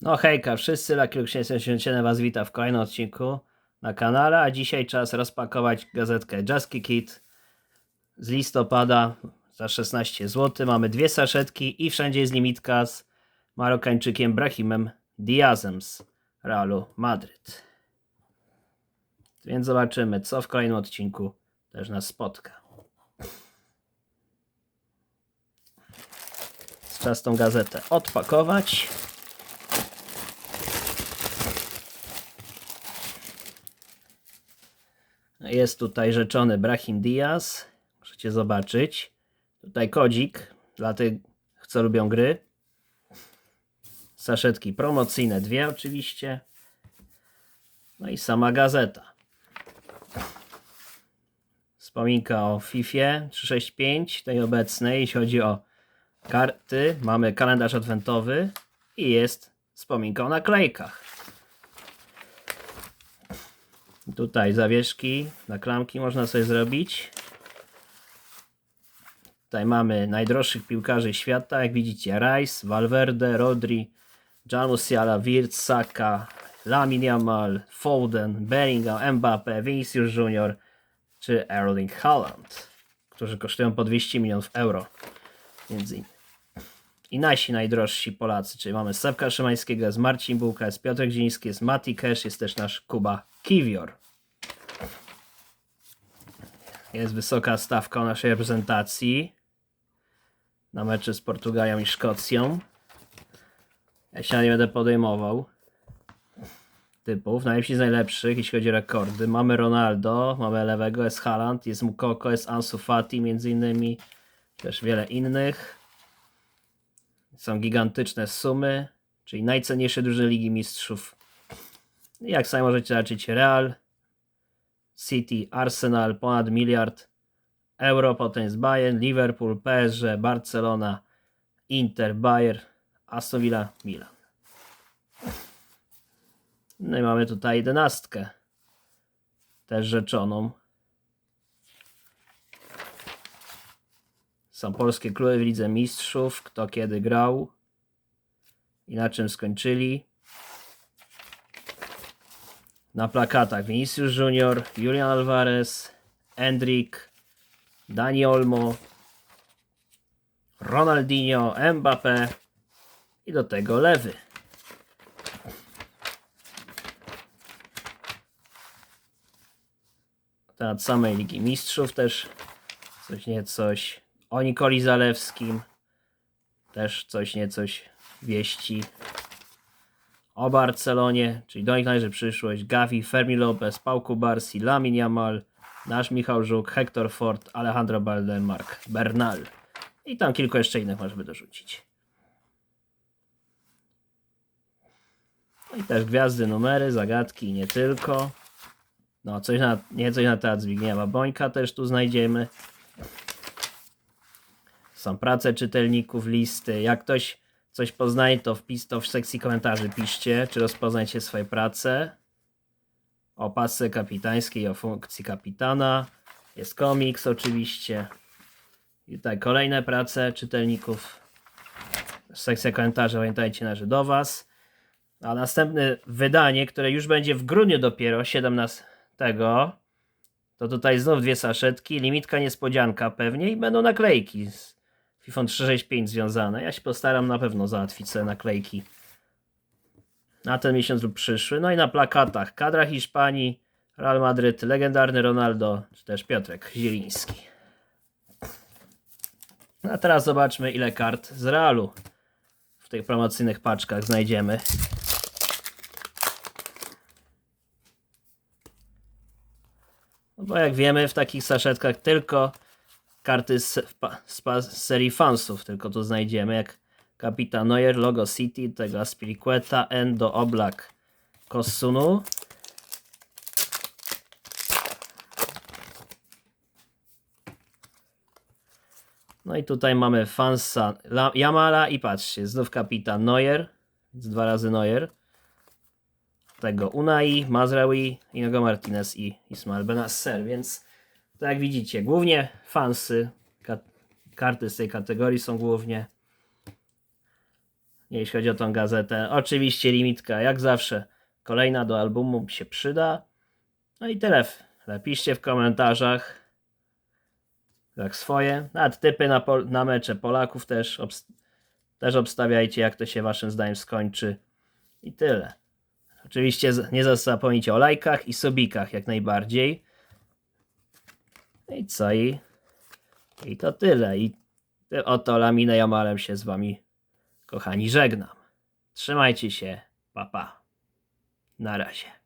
No hejka, wszyscy Lucky Luke 77 Was wita w kolejnym odcinku na kanale, a dzisiaj czas rozpakować gazetkę Jaski Kit z listopada za 16 zł. Mamy dwie saszetki i wszędzie jest limitka z Marokańczykiem Brahimem Diazem z Realu Madryt. Więc zobaczymy, co w kolejnym odcinku też nas spotka. Czas tą gazetę odpakować. Jest tutaj rzeczony Brahim Diaz. Możecie zobaczyć. Tutaj kodzik dla tych, co lubią gry. Saszetki promocyjne, dwie oczywiście. No i sama gazeta. Wspominka o FIFA 365, tej obecnej, jeśli chodzi o karty. Mamy kalendarz adwentowy i jest wspominka o naklejkach. Tutaj zawieszki na klamki można sobie zrobić. Tutaj mamy najdroższych piłkarzy świata, jak widzicie Rice, Valverde, Rodri, Jan Musiala, Wirtz, Saka, Lamin Yamal, Foden, Bellingham, Mbappe, Vinicius Junior czy Erling Haaland, którzy kosztują po 200 milionów euro. Między innymi. I nasi najdrożsi Polacy, czyli mamy Sepka Szymańskiego, jest Marcin Bułka, jest Piotr Gdziński, jest Mati Cash, jest też nasz Kuba Kiwior. Jest wysoka stawka naszej reprezentacji na mecze z Portugalią i Szkocją. Ja się nie będę podejmował typów. Najlepsi z najlepszych, jeśli chodzi o rekordy. Mamy Ronaldo, mamy lewego, jest Haaland, jest Mukoko, jest Ansu Fati między innymi. Też wiele innych. Są gigantyczne sumy, czyli najcenniejsze duże Ligi Mistrzów. Jak sami możecie zobaczyć, Real, City, Arsenal, ponad miliard euro, potem jest Bayern, Liverpool, PSG, Barcelona, Inter, Bayer, Aston Villa, Milan. No i mamy tutaj jedenastkę, też rzeczoną. Są polskie kluby w Lidze Mistrzów, kto kiedy grał i na czym skończyli. Na plakatach Vinicius Junior, Julian Alvarez, Endrick, Dani Olmo, Ronaldinho, Mbappé i do tego lewy. Temat samej Ligi Mistrzów też coś nie coś. O Nikoli Zalewskim też coś nie coś wieści. O Barcelonie, czyli do nich należy przyszłość. Gavi, Fermi Lopez, Pau Kubarsi, Lamin Yamal, nasz Michał Żuk, Hector Ford, Alejandro Balde, Mark Bernal. I tam kilku jeszcze innych można by dorzucić. No i też gwiazdy, numery, zagadki i nie tylko. No, coś na, nie coś na teatr Zbigniewa Bońka też tu znajdziemy. Są prace czytelników, listy. Jak ktoś coś poznaje, to wpis to w sekcji komentarzy piszcie, czy rozpoznajcie swoje prace. O pasce kapitańskiej, o funkcji kapitana. Jest komiks oczywiście. I tutaj kolejne prace czytelników. Sekcja komentarzy, pamiętajcie, należy do Was. A następne wydanie, które już będzie w grudniu dopiero, 17, to tutaj znów dwie saszetki, limitka niespodzianka pewnie i będą naklejki FIFA 365 związane. Ja się postaram na pewno załatwić sobie naklejki na ten miesiąc lub przyszły. No i na plakatach kadra Hiszpanii, Real Madryt, legendarny Ronaldo, czy też Piotrek Zieliński. A teraz zobaczmy ile kart z Realu w tych promocyjnych paczkach znajdziemy. No bo jak wiemy, w takich saszetkach tylko karty z, z, z serii fansów tylko tu znajdziemy, jak Kapitan Neuer, logo City, tego Aspilicueta, Endo, Oblak, Kosunu. No i tutaj mamy fansa La- Yamala i patrzcie, znów Kapitan Neuer, więc dwa razy Neuer tego Unai, Mazraoui, Inigo Martinez i Ismael Benasser, więc tak jak widzicie, głównie fansy, ka- karty z tej kategorii są głównie jeśli chodzi o tą gazetę. Oczywiście limitka, jak zawsze, kolejna do albumu się przyda. No i tyle. Napiszcie w komentarzach jak swoje. Nawet typy na, na mecze Polaków też, obs- też obstawiajcie, jak to się waszym zdaniem skończy. I tyle. Oczywiście nie zapomnijcie o lajkach i subikach jak najbardziej. No I co? I, i to tyle. I oto Laminę Jamalem się z wami, kochani, żegnam. Trzymajcie się. Pa, pa. Na razie.